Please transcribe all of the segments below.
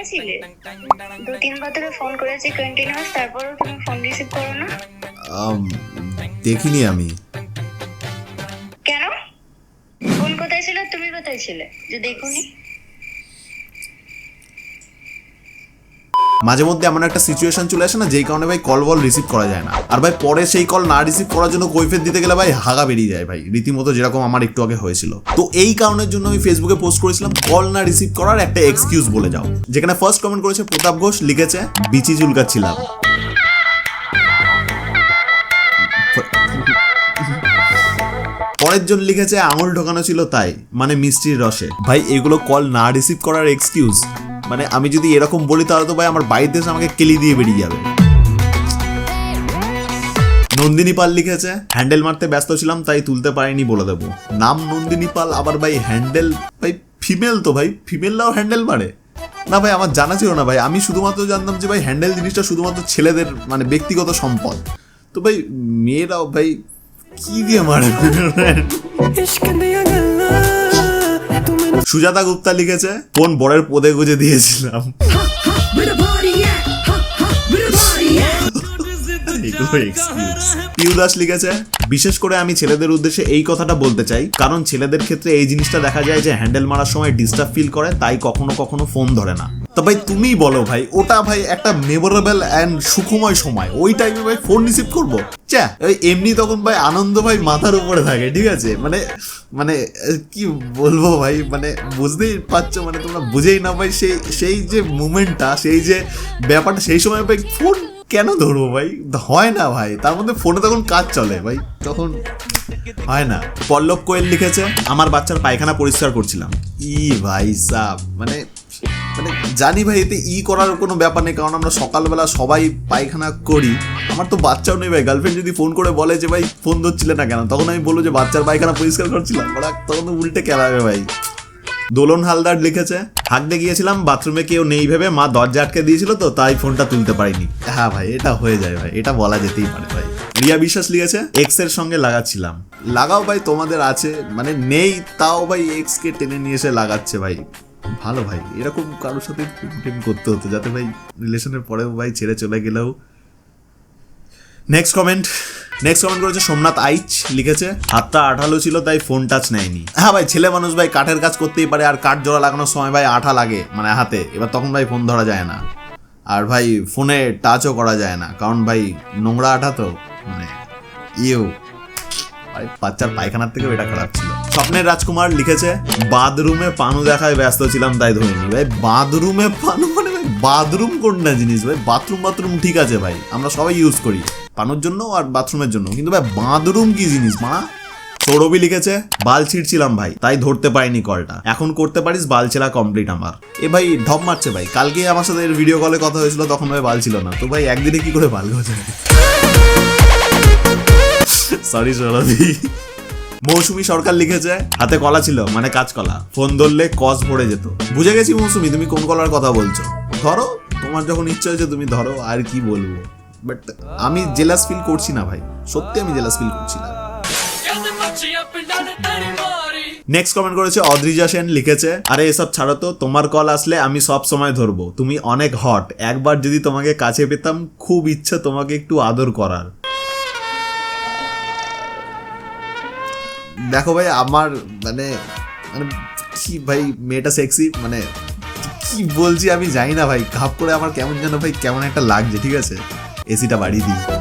দেখেছিলে দু তিনবার তোকে ফোন করেছি কন্টিনিউয়াস তারপরেও তুমি ফোন রিসিভ করো না। দেখিনি আমি। কেন? ফোন কোথায় ছিল? তুমি কোথায় ছিলে? যে দেখুনি মাঝে মধ্যে এমন একটা সিচুয়েশন চলে আসে না, যেই কারণে ভাই কল বল রিসিভ করা যায় না। আর ভাই পরে সেই কল না রিসিভ করার জন্য কৈফের দিতে গেলে ভাই হাগা বেরিয়ে যায় ভাই, রীতিমতো যেরকম আমার একটু আগে হয়েছিল। তো এই কারণের জন্য আমি ফেসবুকে পোস্ট করেছিলাম কল না রিসিভ করার একটা এক্সকিউজ বলে যাও। যেখানে ফার্স্ট কমেন্ট করেছে প্রতাপ ঘোষ, লিখেছে, বিচি চুলকাচ্ছিলাম। পরের জন লিখেছে, আঙুল ঢোকানো ছিল তাই মানে মিষ্টির রসে। ভাই এগুলো কল না রিসিভ করার এক্সকিউজ মানে আমি যদি এরকম বলি, তাহলে তো ভাই আমার বাড়িতে এসে আমাকে কেলি দিয়ে বেরিয়ে যাবে। নন্দিনী পাল লিখেছে, হ্যান্ডেল মারতে ব্যস্ত ছিলাম, তাই তুলতে পারিনি বলে দেবো। নাম নন্দিনী পাল, আবার ভাই হ্যান্ডেল, ভাই ফিমেল তো ভাই, ফিমেলরাও হ্যান্ডেল মারে। না ভাই, আমার জানা ছিল না ভাই, আমি শুধুমাত্র জানতাম যে ভাই হ্যান্ডেল জিনিসটা শুধুমাত্র ছেলেদের মানে ব্যক্তিগত সম্পদ। তো ভাই মেয়েরাও ভাই কি দিয়ে মারে? সুজাতা গুপ্তা লিখেছে, কোন বরের পদে গুজে দিয়েছিলাম। লিখেছে, বিশেষ করে আমি ছেলেদের উদ্দেশ্যে এই কথাটা বলতে চাই, কারণ ছেলেদের ক্ষেত্রে এই জিনিসটা দেখা যায় যে হ্যান্ডেল মারার সময় ডিস্টার্ব ফিল করে, তাই কখনো কখনো ফোন ধরে না। তো ভাই তুমিই বলো ভাই, ওটা ভাই একটা মেমোরেবল অ্যান্ড সুখময় সময়। ওই টাইমে ভাই ফোন রিসিভ করব? চা ওই এমনি তখন ভাই আনন্দ ভাই মাথার উপরে থাকে, ঠিক আছে? মানে মানে কি বলব ভাই মানে বুঝতেই পারছ মানে তোমরা বুঝেই না ভাই, সেই সেই যে মুমেন্টটা সেই যে ব্যাপারটা, সেই সময় ভাই ফোন কেন ধরবো ভাই? হয় না ভাই, তার মধ্যে ফোনে তখন কাজ চলে ভাই, তখন হয় না। পল্লব কোয়েল লিখেছে, আমার বাচ্চার পায়খানা পরিষ্কার করছিলাম। ই ভাই সাহ মানে মানে জানি ভাই, এতে ই করার কোনো ব্যাপার নেই, কারণ আমরা সকালবেলা সবাই পায়খানা করি। আমার তো বাচ্চাও নেই ভাই গার্লফ্রেন্ড যদি ফোন করে বলে যে, ভাই ফোন ধরছিলে না কেন? তখন আমি বলব যে, বাচ্চার পায়খানা পরিষ্কার করছিলাম। ওরা তখন তো উল্টে কেলাবে ভাই। দোলন হালদার লিখেছে হাঁকতে গিয়েছিলাম, বাথরুমে কেউ নেই ভেবে মা দরজা আটকে দিয়েছিল তো, তাই ফোনটা তুলতে পারিনি। হ্যাঁ ভাই, এটা হয়ে যায় ভাই, এটা বলা যেতেই পারে ভাই। রিয়া বিশ্বাস লিখেছে এক্সের সঙ্গে লাগাচ্ছিলাম। লাগাও ভাই, তোমাদের আছে মানে নেই, তাও ভাই এক্স কে টেনে নিয়ে এসে লাগাচ্ছে ভাই। ভালো ভাই। এরকম কারোর সাথে প্রেম করতে হতো যাতে ভাই রিলেশনের পরেও ভাই ছেড়ে চলে গেলেও। নেক্সট কমেন্ট নেক্সট কমেন্ট করেছে সোমনাথ আইচ, লিখেছে, হাতটা আঠালো ছিল, তাই ফোন টাচ নেয়নি। হ্যাঁ ভাই, ছেলে মানুষ ভাই, কাঠের কাজ করতেই পারে, আর কাঠ জোড়া লাগানোর সময় ভাই আঠা লাগে মানে হাতে। এবার তখন ভাই ফোন ধরা যায় না। আর ভাই ফোনে টাচও করা যায় না, কারণ ভাই নোংরা আঠা তো মানে ভাই বাচ্চার পায়খানার থেকেও এটা খারাপ ছিল। স্বপ্নের রাজকুমার লিখেছে বাথরুমে পানু দেখায় ব্যস্ত ছিলাম তাই ধরিনি ভাই। বাথরুমে পানু মানে বাথরুম কোনটা জিনিস ভাই? বাথরুম বাথরুম ঠিক আছে ভাই আমরা সবাই ইউজ করি। পানুর জন্য আর বাথরুমের জন্য। কিন্তু ভাই বাথরুম কি জিনিস মা? সৌরভি লিখেছে বাল ছিঁড়ছিলাম ভাই তাই ধরতে পারিনি কলটা। এখন করতে পারিস বাল ছেঁড়া কমপ্লিট আমার। এ ভাই ঢপ মারছে ভাই। কালকে আমার সাথে ভিডিও কলে কথা হয়েছিল তখন ভাই বাল ছিল না। তো ভাই একদিনে কি করে বাল গজায়? সরি সৌরভি। মৌসুমি সরকার লিখেছে, হাতে কলা ছিল মানে কাঁচকলা। ফোন ধরলে কস ভরে যেত। বুঝে গেছি মৌসুমি, তুমি কোন কলার কথা বলছো? ধরো, তোমার যখন ইচ্ছা হয়েছে তুমি ধরো, আর কি বলব? বাট আমি জেলাস ফিল করছি না ভাই। সত্যি আমি জেলাস ফিল করছি না। নেক্সট কমেন্ট করেছে, অদ্রিজা সেন লিখেছে, আরে এসব ছাড়ো তো, তোমার কল আসলে আমি সব সময় ধরবো। তুমি অনেক হট একবার যদি তোমাকে কাছে পেতাম, খুব ইচ্ছা তোমাকে একটু আদর করার। দেখো ভাই, আমার মানে মানে কি ভাই, মেয়েটা সেক্সি মানে কি বলছি আমি জানি না ভাই, ঘাপ করে আমার কেমন যেন ভাই, কেমন একটা লাগছে, ঠিক আছে? এসিটা বাড়িয়ে দিই।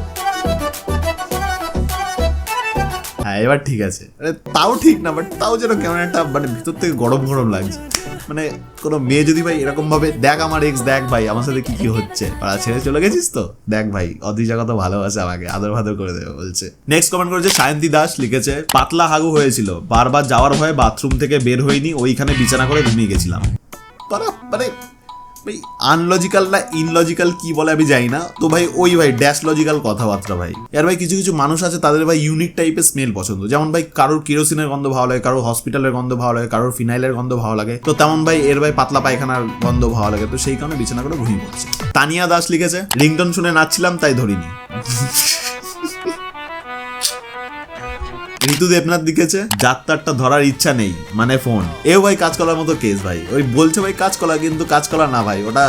হ্যাঁ এবার ঠিক আছে। মানে তাও ঠিক না বাট তাও যেন কেমন একটা মানে ভিতর থেকে গরম গরম লাগছে। মানে কোনো মেয়ে যদি ভাই এরকম ভাবে দেখ আমার এক্স দেখ ভাই, আমার সাথে কি কি হচ্ছে? আর ছেড়ে চলে গেছিস তো? দেখ ভাই অদিজা কত ভালোবাসে আমাকে, আদর ভাদর করে দেবে, বলছে। নেক্সট কমেন্ট করেছে সায়ন্তী দাস, লিখেছে, পাতলা হাগু হয়েছিল, বারবার যাওয়ার ভয়ে বাথরুম থেকে বের হইনি, ওইখানে বিছানা করে ঘুমিয়ে গেছিলাম। পারা মানে ভাই আনলজিক্যাল না ইনলজিক্যাল কি বলে আমি জানি না। তো ভাই, ওই ভাই ড্যাশ লজিক্যাল কথাবার্তা ভাই। আর ভাই, কিছু কিছু মানুষ আছে, তাদের ভাই ইউনিক টাইপের স্মেল পছন্দ। যেমন ভাই, কারোর কেরোসিনের গন্ধ ভালো লাগে, কারোর হসপিটালের গন্ধ ভালো লাগে, কারোর ফিনাইলের গন্ধ ভালো লাগে। তো তেমন ভাই, এর ভাই, পাতলা পায়খানার গন্ধ ভালো লাগে। তো সেই কারণে বিছানা করে ঘুমিয়ে পড়ছে। তানিয়া দাস লিখেছে, রিংটন শুনে নাচছিলাম, তাই ধরিনি। ঋতু দেবনাথ লিখেছে যাত্রাটা ধরার ইচ্ছা নেই। মানে ফোন এও ভাই কাজ করার মতো কেস ভাই। ওই বলছে ভাই কাজ করা কিন্তু কাজ করা না ভাই, ওটা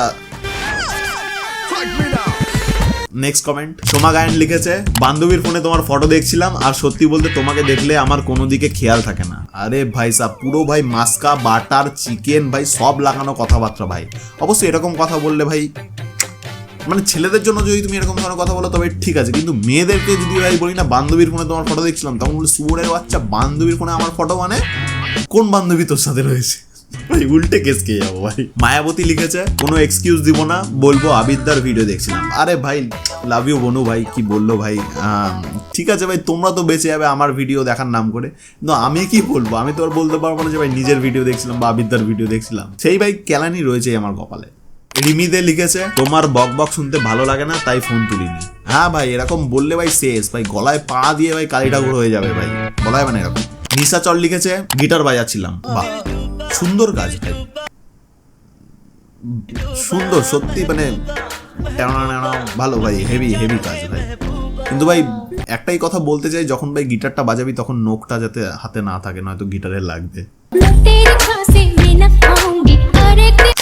নেক্সট কমেন্ট সোমা গায়ন লিখেছে, বান্ধবীর ফোনে তোমার ফটো দেখছিলাম, আর সত্যি বলতে তোমাকে দেখলে আমার কোনো দিকে খেয়াল থাকে না। আরে ভাই সাহ পুরো ভাই মাস্কা, বাটার, চিকেন, ভাই সব লাগানো কথাবার্তা ভাই। অবশ্যই এরকম কথা বললে ভাই মানে ছেলেদের জন্য যদি তুমি এরকম ধরনের কথা বলো, তবে ঠিক আছে। কিন্তু মেয়েদেরকে যদি ভাই বলি না, বান্ধবীর ফোনে তোমার ফটো দেখছিলাম, তখন বলে সুরের বাচ্চা, বান্ধবীর ফোনে আমার ফটো মানে? কোন বান্ধবী তোর সাথে রয়েছে? ভাই, উল্টে কেস খেয়ে যাব, ভাই। মায়াবতী লিখেছে, কোনো এক্সকিউজ দিব না, বলব আবিদ্যার ভিডিও দেখছিলাম। আরে ভাই লাভ ইউ বনু ভাই, কি বলল ভাই? ঠিক আছে ভাই, তোমরা তো বেঁচে যাবে আমার ভিডিও দেখার নাম করে। কিন্তু আমি কি বলব? আমি তো আর বলতে পারব না যে, ভাই, নিজের ভিডিও দেখছিলাম বা আবিদ্যার ভিডিও দেখছিলাম। সেই ভাই, কেলানি রয়েছে আমার কপালে। রিমিদে লিখেছে, তোমার বক বক শুনতে ভালো লাগে না, তাই ফোন তুলিনি। হ্যাঁ ভাই, এরকম বললে ভাই শেষ। ভাই, গলায় পা দিয়ে ভাই কালি ঠাকুর হয়ে যাবে ভাই। গলায় মানে এরকম। নিশাচল লিখেছে, গিটার বাজাচ্ছিলাম। বাহ, সুন্দর কাজ ভাই। সুন্দর, সত্যি মানে ভালো ভাই হেভি হেভি কাজ ভাই। কিন্তু ভাই, একটাই কথা বলতে চাই, যখন ভাই গিটারটা বাজাবি, তখন নোকটা যাতে হাতে না থাকে, নয়তো গিটারে লাগবে।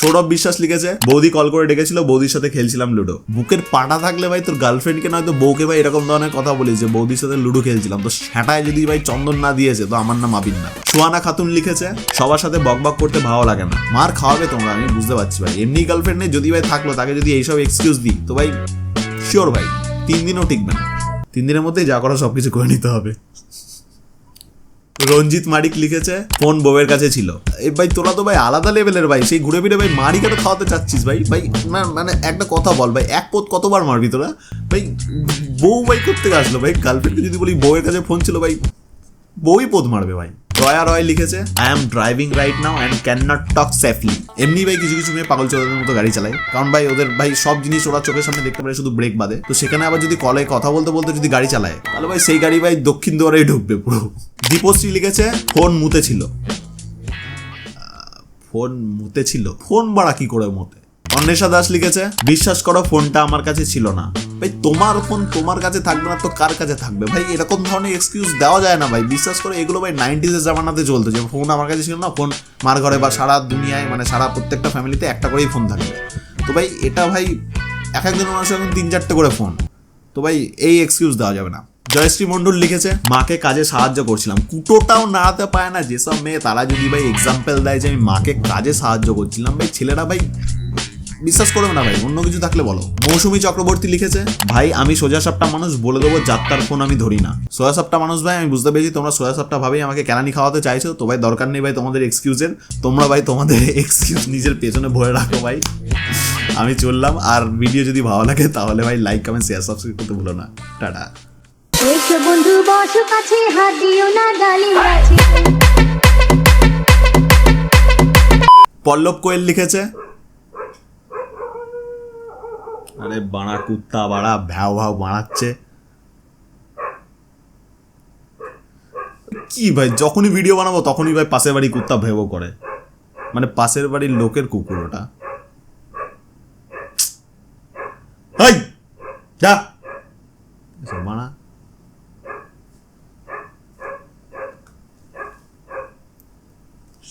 সৌরভ বিশ্বাস লিখেছে, বৌদি কল করে ডেকেছিল, বৌদির সাথে খেলছিলাম লুডো বুকের পাটা থাকলে ভাই তোর গার্লফ্রেন্ডকে নয়তো বউকে ভাই এরকম ধরনের কথা বলি যে বৌদির সাথে লুডো খেলছিলাম। তো সেটায় যদি ভাই চন্দন না দিয়েছে, তো আমার নাম আবির না। সুহানা খাতুন লিখেছে, সবার সাথে বক বক করতে ভালো লাগে না। মার খাওয়াবে তোমরা, আমি বুঝতে পারছি ভাই। এমনি গার্লফ্রেন্ড নেই, যদি ভাই থাকল, তাকে যদি এইসব এক্সকিউজ দিই, তো ভাই শিওর ভাই, তিন দিনও টিকবে না। তিন দিনের মধ্যেই যা করা সবকিছু করে নিতে হবে। রঞ্জিত মারিক লিখেছে ফোন বউয়ের কাছে ছিল? এই ভাই, তোরা তো ভাই আলাদা লেভেলের ভাই, সেই ঘুরে ফিরে ভাই মারি কেন খাওয়াতে চাচ্ছিস ভাই? ভাই, না মানে একটা কথা বল ভাই, এক পথ কতবার মারবি তোরা? ভাই, বউ ভাই করতে আসলো ভাই? গার্লফ্রেন্ডকে যদি বলি বউয়ের কাছে ফোন ছিল ভাই, বউই পদ মারবে ভাই। রয়া রয় লিখেছে I am driving right now and can not talk safely এমনি ভাই কিছু কিছু মেয়ে পাগল চোরের মতো গাড়ি চালায়। কারণ ভাই ওদের ভাই সব জিনিস ওরা চোখের সামনে দেখতে পারে শুধু ব্রেক বাদে। তো সেখানে আবার যদি কলে কথা বলতে বলতে যদি গাড়ি চালায় তাহলে ভাই সেই গাড়ি ভাই দক্ষিণ দুয়ারেই ঢুকবে পুরো। দীপশ্রী লিখেছে ফোন মুতে ছিল। ফোন মুতে ছিল। ফোন বাড়া কি করে মতে? অন্বেষা দাস লিখেছে বিশ্বাস করো ফোনটা আমার কাছে ছিল না। ভাই, তোমার ফোন তোমার কাছে থাকবে না তো কার কাছে থাকবে? ভাই, এরকম ধরনের এক্সকিউজ দেওয়া যায় না ভাই। বিশ্বাস করে, এগুলো ভাই নাইনটিজের জামানাতে চলতো। যে ফোন আমার কাছে ছিল না ফোন মার ঘরে বা সারা দুনিয়ায় মানে সারা প্রত্যেকটা ফ্যামিলিতে একটা করেই ফোন থাকবে তো ভাই, এটা ভাই, এক একজন মানুষের এখন তিন চারটে করে ফোন তো ভাই, এই এক্সকিউজ দেওয়া যাবে না। জয়শ্রী মন্ডল লিখেছে, মাকে কাজে সাহায্য করছিলাম। কুটোটাও নাড়াতে পায় না, যেসব মেয়ে, তারা যদি ভাই এক্সাম্পল দেয় যে আমি মাকে কাজে সাহায্য করছিলাম, ভাই, ছেলেরা ভাই বিশ্বাস করবে না ভাই অন্য কিছু থাকলে বলো। মৌসুমী চক্রবর্তী লিখেছে ভাই আমি সোজা সাপটা মানুষ বলে দেবো যাত্রার ফোন আমি ধরি না। সোজা সাপটা মানুষ ভাই আমি বুঝতে পেরেছি তোমরা সোজা সাপটা ভাবেই আমাকে কেনানি খাওয়াতে চাইছো তো ভাই দরকার নেই ভাই তোমাদের এক্সকিউজের তোমরা ভাই তোমাদের এক্সকিউজ নিজের পেছনে ভরে রাখো ভাই। আমি চললাম আর ভিডিও যদি ভালো লাগে তাহলে ভাই লাইক কমেন্ট শেয়ার সাবস্ক্রাইব করতে ভুলো না। টাটা। বন্ধু বসো কাছে হাত দিও না গালি পল্লব কোয়েল লিখেছে আরে বাড়া কুত্তা, বাড়া, ভ্যাও ভ্যাও বাড়াচ্ছে। কি ভাই, যখনই ভিডিও বানাবো তখনই ভাই পাশের বাড়ি কুত্তা ভেবো করে। মানে পাশের বাড়ির লোকের কুকুর ওটা। হাই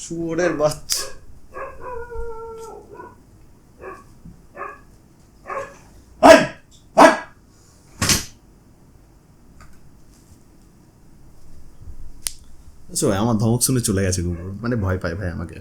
শুয়োরের বাচ্চা। আচ্ছা আমার ধমক শুনে চলে গেছে কুকুর মানে ভয় পায় ভাই আমাকে।